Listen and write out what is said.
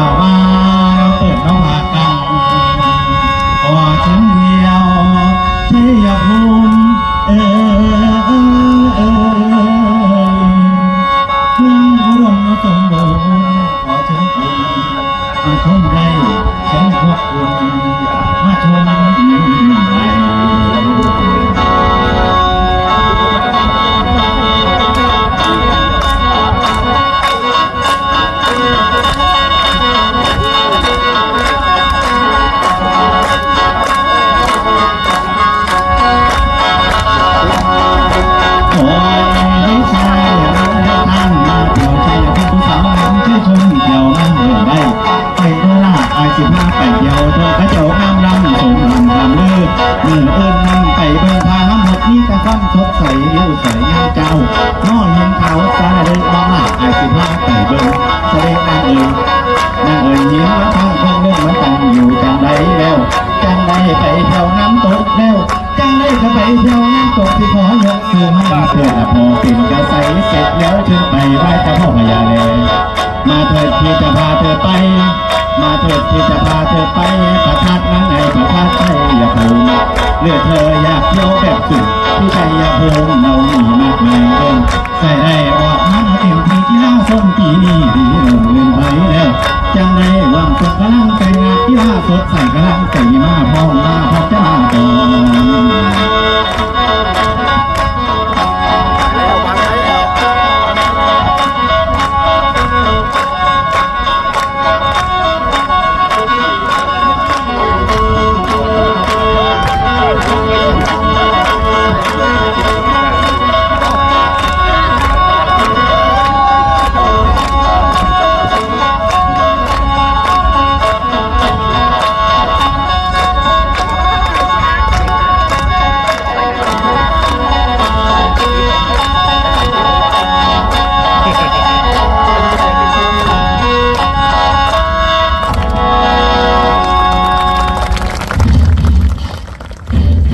ามาเราเปิดน้องหากันขอฉันเดียวใชัยภูมิเออเออเออเมืองอุดมสมบูรณ์ขอเชิญคุณมาชมได้เชิญพวกคุณมาชม ลือมือเอิญนั่งไปเบิ่งพาน้ำหดนี้แต่ความสดใสยิ้วสยงามเจ้าน้อเห็นเขาสาเลยออกลาไอสิบห้าไปเบิ่งเสด็จนางเอ๋ยนางเอ๋ยยิ้มแล้วท้องคงเรื่องมันตั้งอยู่จังใดแล้วจังใดไปเที่ยวน้ำตกแล้วจังใดก็ไปเที่ยวน้ำตกที่ขอยกคือมาเพื่อพอเป็นกระใสเสร็จแล้วถึงไปไหว้เจ้าพ่อพญาแลมาเถิดพี่จะพาเธอไป มาเถิดพี่จะพาเธอไป สุดที่ใจอย่าภูมิเราหนีมากแมายเกินใส่ไอ้ออกมาเต็มที่ที่ล่าส้มปีนี้ดีลงเงินไปแล้วจังได้วางสดกำลังใจงานที่ล่าสดใส่กำลังใจมาพร้อมมาพร้อม